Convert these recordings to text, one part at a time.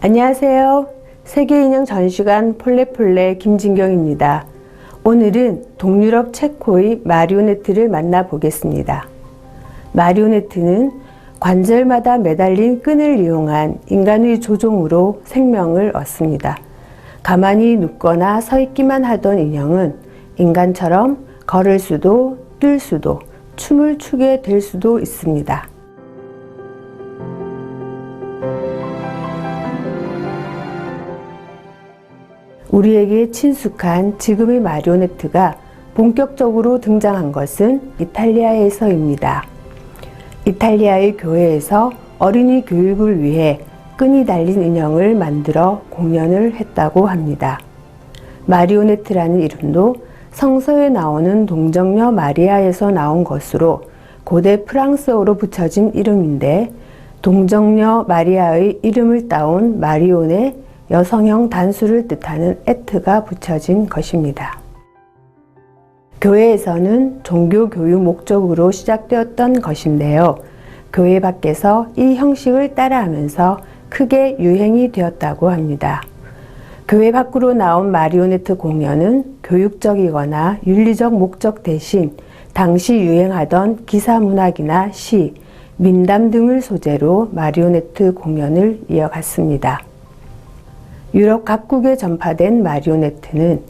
안녕하세요. 세계인형 전시관 폴레폴레 김진경입니다. 오늘은 동유럽 체코의 마리오네트를 만나보겠습니다. 마리오네트는 관절마다 매달린 끈을 이용한 인간의 조종으로 생명을 얻습니다. 가만히 눕거나 서 있기만 하던 인형은 인간처럼 걸을 수도 뛸 수도 춤을 추게 될 수도 있습니다. 우리에게 친숙한 지금의 마리오네트가 본격적으로 등장한 것은 이탈리아에서입니다. 이탈리아의 교회에서 어린이 교육을 위해 끈이 달린 인형을 만들어 공연을 했다고 합니다. 마리오네트라는 이름도 성서에 나오는 동정녀 마리아에서 나온 것으로 고대 프랑스어로 붙여진 이름인데 동정녀 마리아의 이름을 따온 마리온의 여성형 단수를 뜻하는 에트가 붙여진 것입니다. 교회에서는 종교 교육 목적으로 시작되었던 것인데요. 교회 밖에서 이 형식을 따라하면서 크게 유행이 되었다고 합니다. 교회 밖으로 나온 마리오네트 공연은 교육적이거나 윤리적 목적 대신 당시 유행하던 기사 문학이나 시, 민담 등을 소재로 마리오네트 공연을 이어갔습니다. 유럽 각국에 전파된 마리오네트는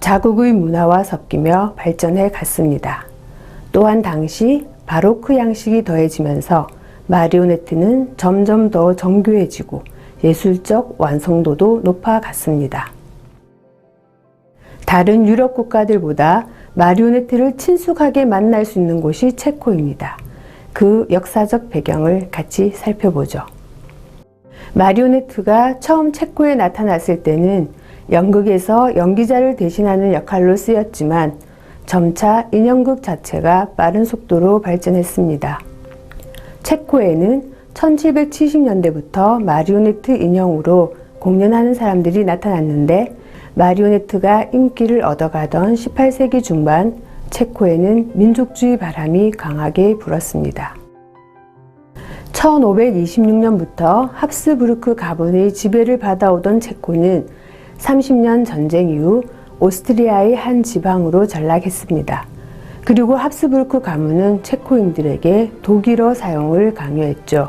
자국의 문화와 섞이며 발전해 갔습니다. 또한 당시 바로크 양식이 더해지면서 마리오네트는 점점 더 정교해지고 예술적 완성도도 높아갔습니다. 다른 유럽 국가들보다 마리오네트를 친숙하게 만날 수 있는 곳이 체코입니다. 그 역사적 배경을 같이 살펴보죠. 마리오네트가 처음 체코에 나타났을 때는 연극에서 연기자를 대신하는 역할로 쓰였지만 점차 인형극 자체가 빠른 속도로 발전했습니다. 체코에는 1770년대부터 마리오네트 인형으로 공연하는 사람들이 나타났는데 마리오네트가 인기를 얻어가던 18세기 중반 체코에는 민족주의 바람이 강하게 불었습니다. 1526년부터 합스부르크 가문의 지배를 받아오던 체코는 30년 전쟁 이후 오스트리아의 한 지방으로 전락했습니다. 그리고 합스부르크 가문은 체코인들에게 독일어 사용을 강요했죠.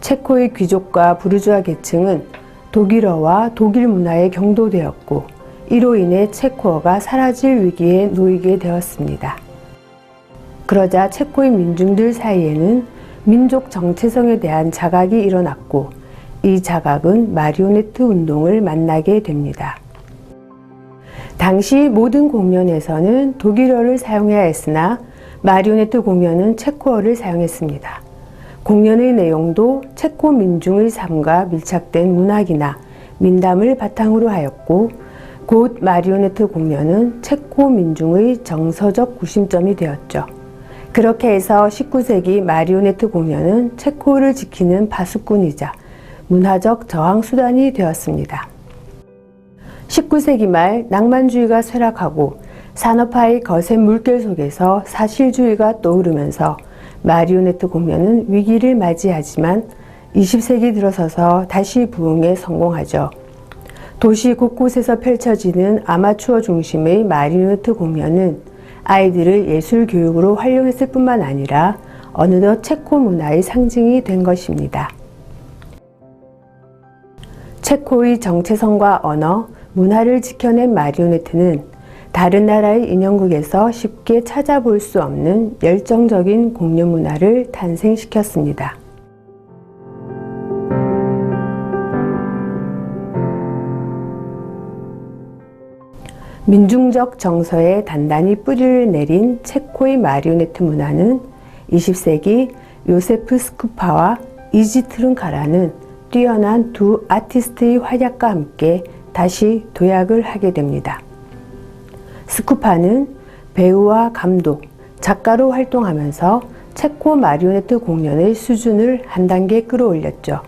체코의 귀족과 부르주아 계층은 독일어와 독일 문화에 경도되었고 이로 인해 체코어가 사라질 위기에 놓이게 되었습니다. 그러자 체코의 민중들 사이에는 민족 정체성에 대한 자각이 일어났고 이 자각은 마리오네트 운동을 만나게 됩니다. 당시 모든 공연에서는 독일어를 사용해야 했으나 마리오네트 공연은 체코어를 사용했습니다. 공연의 내용도 체코 민중의 삶과 밀착된 문학이나 민담을 바탕으로 하였고 곧 마리오네트 공연은 체코 민중의 정서적 구심점이 되었죠. 그렇게 해서 19세기 마리오네트 공연은 체코를 지키는 파수꾼이자 문화적 저항 수단이 되었습니다. 19세기 말 낭만주의가 쇠락하고 산업화의 거센 물결 속에서 사실주의가 떠오르면서 마리오네트 공연은 위기를 맞이하지만 20세기 들어서서 다시 부흥에 성공하죠. 도시 곳곳에서 펼쳐지는 아마추어 중심의 마리오네트 공연은 아이들을 예술 교육으로 활용했을 뿐만 아니라 어느덧 체코 문화의 상징이 된 것입니다. 체코의 정체성과 언어, 문화를 지켜낸 마리오네트는 다른 나라의 인형극에서 쉽게 찾아볼 수 없는 열정적인 공유 문화를 탄생시켰습니다. 민중적 정서에 단단히 뿌리를 내린 체코의 마리오네트 문화는 20세기 요세프 스쿠파와 이지트룬카라는 뛰어난 두 아티스트의 활약과 함께 다시 도약을 하게 됩니다. 스쿠파는 배우와 감독, 작가로 활동하면서 체코 마리오네트 공연의 수준을 한 단계 끌어올렸죠.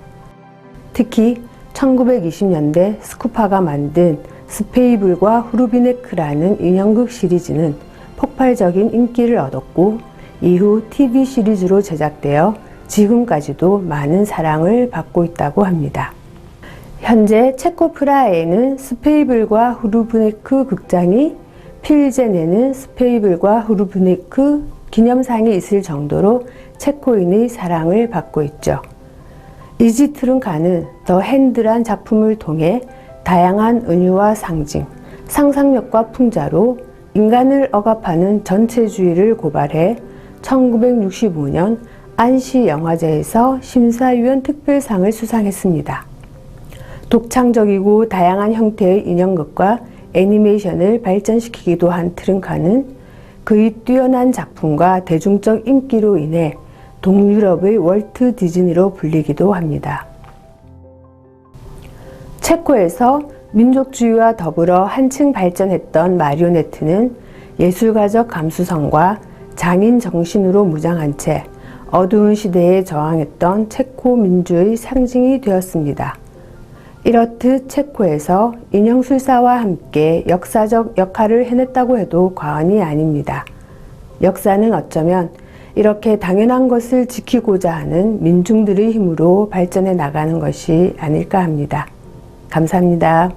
특히 1920년대 스쿠파가 만든 스페이블과 후르비네크라는 인형극 시리즈는 폭발적인 인기를 얻었고 이후 TV 시리즈로 제작되어 지금까지도 많은 사랑을 받고 있다고 합니다. 현재 체코 프라하에는 스페이블과 후르브네크 극장이 필젠에는 스페이블과 후르브네크 기념상이 있을 정도로 체코인의 사랑을 받고 있죠. 이지트룬가는 더 핸드란 작품을 통해 다양한 은유와 상징, 상상력과 풍자로 인간을 억압하는 전체주의를 고발해 1965년 안시 영화제에서 심사위원 특별상을 수상했습니다. 독창적이고 다양한 형태의 인형극과 애니메이션을 발전시키기도 한 트른카는 그의 뛰어난 작품과 대중적 인기로 인해 동유럽의 월트 디즈니로 불리기도 합니다. 체코에서 민족주의와 더불어 한층 발전했던 마리오네트는 예술가적 감수성과 장인 정신으로 무장한 채 어두운 시대에 저항했던 체코 민주의 상징이 되었습니다. 이렇듯 체코에서 인형술사와 함께 역사적 역할을 해냈다고 해도 과언이 아닙니다. 역사는 어쩌면 이렇게 당연한 것을 지키고자 하는 민중들의 힘으로 발전해 나가는 것이 아닐까 합니다. 감사합니다.